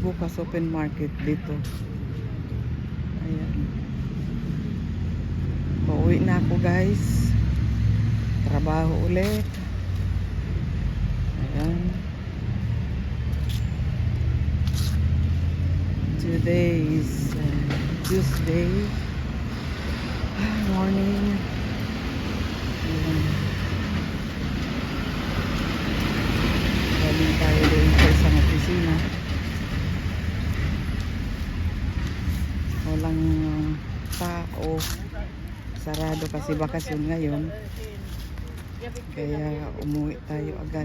bukas open market dito. Ayan. Pauwi na ako guys. Trabaho ulit. Ayan. Today is uh, Tuesday. Ah, Morning. Ayan. Walang tao. Sarado kasi bakasyon ngayon. Kaya umuwi tayo agad.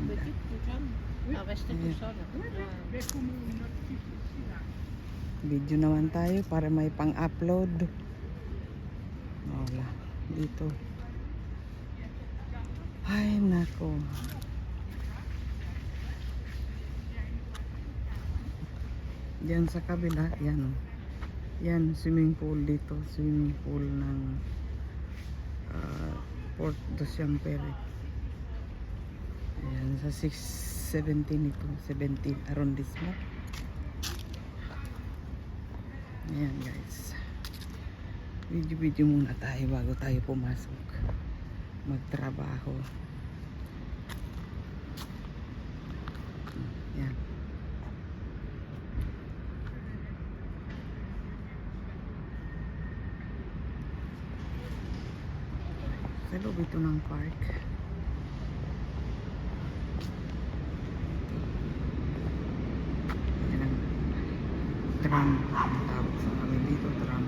Video naman tayo para may pang-upload. Wala. Dito. Ay, nako. Diyan sa kabila, yan. Yan, swimming pool dito. Swimming pool ng ah, Port de Siampere. Ayan, sa 617 ito. 17 arrondissement. Ayan guys. Video-video muna tayo bago tayo pumasok. Magtrabaho. Ayan. Sa loob ito ng park. Tram. Tawag sa kami dito, tram.